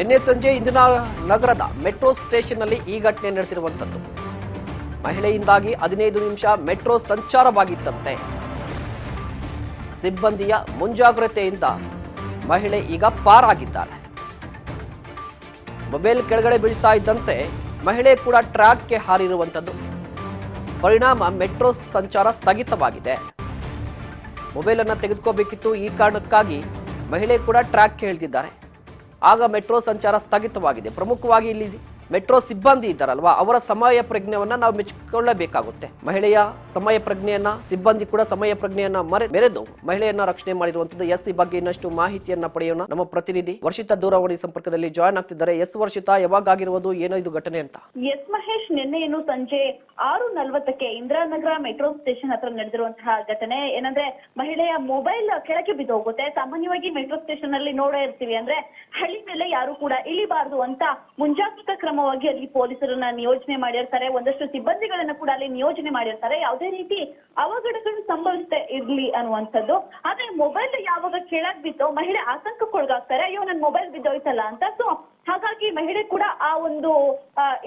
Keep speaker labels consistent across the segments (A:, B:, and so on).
A: ನಿನ್ನೆ ಸಂಜೆ ಇಂದಿನ ನಗರದ ಮೆಟ್ರೋ ಸ್ಟೇಷನ್ನಲ್ಲಿ ಈ ಘಟನೆ ನಡೆದಿರುವಂಥದ್ದು. ಮಹಿಳೆಯಿಂದಾಗಿ ಹದಿನೈದು ನಿಮಿಷ ಮೆಟ್ರೋ ಸಂಚಾರವಾಗಿತ್ತಂತೆ. ಸಿಬ್ಬಂದಿಯ ಮುಂಜಾಗ್ರತೆಯಿಂದ ಮಹಿಳೆ ಈಗ ಪಾರಾಗಿದ್ದಾರೆ ಮೊಬೈಲ್ ಕೆಳಗಡೆ ಬೀಳ್ತಾ ಇದ್ದಂತೆ ಮಹಿಳೆ ಕೂಡ ಟ್ರ್ಯಾಕ್ಗೆ ಹಾರಿರುವಂಥದ್ದು. ಪರಿಣಾಮ ಮೆಟ್ರೋ ಸಂಚಾರ ಸ್ಥಗಿತವಾಗಿದೆ. ಮೊಬೈಲನ್ನು ತೆಗೆದುಕೋಬೇಕಿತ್ತು ಈ ಕಾರಣಕ್ಕಾಗಿ ಮಹಿಳೆ ಕೂಡ ಟ್ರ್ಯಾಕ್ಗೆ ಇಳಿದಿದ್ದಾರೆ. ಆಗ ಮೆಟ್ರೋ ಸಂಚಾರ ಸ್ಥಗಿತವಾಗಿದೆ. ಪ್ರಮುಖವಾಗಿ ಇಲ್ಲಿ ಮೆಟ್ರೋ ಸಿಬ್ಬಂದಿ ಇದ್ದಾರಲ್ವಾ, ಅವರ ಸಮಯ ಪ್ರಜ್ಞೆಯನ್ನ ನಾವು ಮೆಚ್ಚಿಕೊಳ್ಳಬೇಕಾಗುತ್ತೆ. ಮಹಿಳೆಯ ಸಮಯ ಪ್ರಜ್ಞೆಯನ್ನ, ಸಿಬ್ಬಂದಿ ಕೂಡ ಸಮಯ ಪ್ರಜ್ಞೆಯನ್ನ ಮರೆ, ಮೆರೆದು ಮಹಿಳೆಯನ್ನ ರಕ್ಷಣೆ ಮಾಡಿರುವಂತದ್ದು ಎಸ್ ಈ ಬಗ್ಗೆ ಇನ್ನಷ್ಟು ಮಾಹಿತಿಯನ್ನ ಪಡೆಯೋಣ. ನಮ್ಮ ಪ್ರತಿನಿಧಿ ವರ್ಷಿತ ದೂರವಾಣಿ ಸಂಪರ್ಕದಲ್ಲಿ ಜಾಯ್ನ್ ಆಗ್ತಿದ್ದಾರೆ. ಎಸ್ ವರ್ಷಿತ ಯಾವಾಗ ಆಗಿರುವುದು ಏನೋ ಇದು ಘಟನೆ ಅಂತ?
B: ಎಸ್ ಮಹೇಶ್ ನಿನ್ನೆ ಏನು ಸಂಜೆ ಆರು ನಲ್ವತ್ತಕ್ಕೆ ಇಂದಿರಾನಗರ ಮೆಟ್ರೋ ಸ್ಟೇಷನ್ ಹತ್ರ ನಡೆದಿರುವಂತಹ ಘಟನೆ. ಏನಂದ್ರೆ, ಮಹಿಳೆಯ ಮೊಬೈಲ್ ಕೆಳಗೆ ಬಿದ್ದೋಗುತ್ತೆ. ಸಾಮಾನ್ಯವಾಗಿ ಮೆಟ್ರೋ ಸ್ಟೇಷನ್ ಅಲ್ಲಿ ನೋಡೇ ಇರ್ತೀವಿ. ಅಂದ್ರೆ ಹಳ್ಳಿ ಮೇಲೆ ಯಾರು ಕೂಡ ಇಳಿಬಾರದು ಅಂತ ಮುಂಜಾಗ್ರತಾ ಕ್ರಮವಾಗಿ ಅಲ್ಲಿ ಪೊಲೀಸರನ್ನ ನಿಯೋಜನೆ ಮಾಡಿರ್ತಾರೆ. ಒಂದಷ್ಟು ಸಿಬ್ಬಂದಿಗಳನ್ನ ಕೂಡ ಅಲ್ಲಿ ನಿಯೋಜನೆ ಮಾಡಿರ್ತಾರೆ. ಯಾವುದೇ ರೀತಿ ಅವಘಡಗಳು ಸಂಭವಿಸ್ತಾ ಇರ್ಲಿ ಅನ್ನುವಂಥದ್ದು. ಆದ್ರೆ ಮೊಬೈಲ್ ಯಾವಾಗ ಕೆಳಗ್ ಬಿತ್ತೋ ಮಹಿಳೆ ಆತಂಕಕ್ಕೊಳಗಾಗ್ತಾರೆ. ಅಯ್ಯೋ, ನನ್ ಮೊಬೈಲ್ ಬಿದ್ದೋಯ್ತಲ್ಲ ಅಂತ. ಸೊ ಹಾಗಾಗಿ ಮಹಿಳೆ ಕೂಡ ಆ ಒಂದು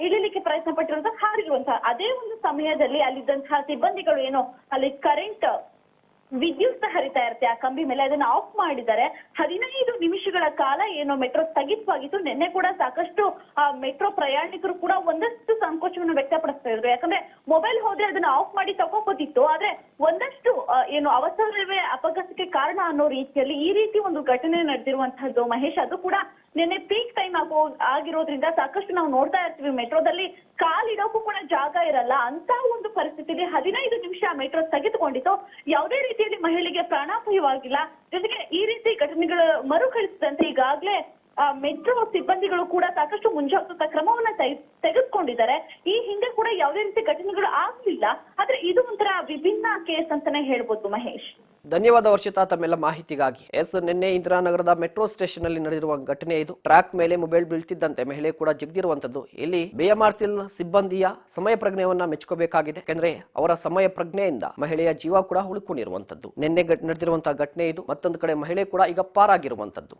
B: ಇಳಿಲಿಕ್ಕೆ ಪ್ರಯತ್ನ ಪಟ್ಟಿರುವಂತಹ ಹಾರಿರುವಂತಹ ಅದೇ ಒಂದು ಸಮಯದಲ್ಲಿ ಅಲ್ಲಿದ್ದಂತಹ ಸಿಬ್ಬಂದಿಗಳು ಏನೋ, ಅಲ್ಲಿ ಕರೆಂಟ್ ವಿದ್ಯುತ್ ಹರಿತಾ ಇರುತ್ತೆ. ಆ ಕಂಬಿ ಮೇಲೆ ಅದನ್ನ ಆಫ್ ಮಾಡಿದ್ದಾರೆ. ಹದಿನೈದು ನಿಮಿಷಗಳ ಕಾಲ ಏನು ಮೆಟ್ರೋ ಸ್ಥಗಿತವಾಗಿತ್ತು. ನಿನ್ನೆ ಕೂಡ ಸಾಕಷ್ಟು ಮೆಟ್ರೋ ಪ್ರಯಾಣಿಕರು ಕೂಡ ಒಂದಷ್ಟು ಸಂಕೋಚವನ್ನು ವ್ಯಕ್ತಪಡಿಸ್ತಾ ಇದ್ರು. ಯಾಕಂದ್ರೆ ಮೊಬೈಲ್ ಹೋದ್ರೆ ಅದನ್ನ ಆಫ್ ಮಾಡಿ ತಗೋಬೋದಿತ್ತು. ಆದ್ರೆ ಒಂದಷ್ಟು ಏನು ಅವಸರವೇ ಅಪಘಾತಕ್ಕೆ ಕಾರಣ ಅನ್ನೋ ರೀತಿಯಲ್ಲಿ ಈ ರೀತಿ ಒಂದು ಘಟನೆ ನಡೆದಿರುವಂತಹದ್ದು ಮಹೇಶ್, ಅದು ಕೂಡ ನಿನ್ನೆ ಪೀಕ್ ಟೈಮ್ ಆಗೋ, ಆಗಿರೋದ್ರಿಂದ ಸಾಕಷ್ಟು ನಾವು ನೋಡ್ತಾ ಇರ್ತೀವಿ ಮೆಟ್ರೋದಲ್ಲಿ. ಕಾಲಿಡೋಕ್ಕೂ ಕೂಡ ಜಾಗ ಇರಲ್ಲ. ಅಂತ ಒಂದು ಪರಿಸ್ಥಿತಿಯಲ್ಲಿ ಹದಿನೈದು ನಿಮಿಷ ಮೆಟ್ರೋ ಸ್ಥಗಿತಗೊಂಡಿತ್ತು. ಯಾವುದೇ ರೀತಿಯಲ್ಲಿ ಮಹಿಳೆಗೆ ಪ್ರಾಣಾಪಾಯವಾಗಿಲ್ಲ. ಜೊತೆಗೆ ಈ ರೀತಿ ಘಟನೆಗಳು ಮರುಕಳಿಸಿದಂತೆ ಈಗಾಗಲೇ ಮೆಟ್ರೋ ಸಿಬ್ಬಂದಿಗಳು ಕೂಡ ಸಾಕಷ್ಟು ಮುಂಜಾಗ್ರತಾ ಕ್ರಮವನ್ನ ತೆಗ್- ತೆಗೆದುಕೊಂಡಿದ್ದಾರೆ. ಈ ಹಿಂದೆ ಕೂಡ ಯಾವುದೇ ರೀತಿ ಘಟನೆಗಳು ಆಗ್ಲಿಲ್ಲ. ವಿಭಿನ್ನ ಕೇಸ್ ಅಂತಾನೆ ಹೇಳ್ಬೋದು ಮಹೇಶ್.
A: ಧನ್ಯವಾದ ವರ್ಷಿತಾ ತಮ್ಮೆಲ್ಲ ಮಾಹಿತಿಗಾಗಿ. ಎಸ್, ನಿನ್ನೆ ಇಂದಿರಾನಗರದ ಮೆಟ್ರೋ ಸ್ಟೇಷನ್ ಅಲ್ಲಿ ನಡೆದಿರುವ ಘಟನೆ ಇದು. ಟ್ರ್ಯಾಕ್ ಮೇಲೆ ಮೊಬೈಲ್ ಬೀಳ್ತಿದ್ದಂತೆ ಮಹಿಳೆ ಕೂಡ ಜಿಗ್ದಿರುವಂತದ್ದು ಇಲ್ಲಿ ಬಿಎಂಆರ್ಸಿಎಲ್ ಸಿಬ್ಬಂದಿಯ ಸಮಯ ಪ್ರಜ್ಞೆಯನ್ನ ಮೆಚ್ಚುಕೋಬೇಕಾಗಿದೆ ಯಾಕಂದ್ರೆ ಅವರ ಸಮಯ ಪ್ರಜ್ಞೆಯಿಂದ ಮಹಿಳೆಯ ಜೀವ ಕೂಡ ಉಳ್ಕೊಂಡಿರುವಂತದ್ದು ನಿನ್ನೆ ನಡೆದಿರುವಂತಹ ಘಟನೆ ಇದು. ಮತ್ತೊಂದು ಕಡೆ ಮಹಿಳೆ ಕೂಡ ಈಗ ಪಾರಾಗಿರುವಂತದ್ದು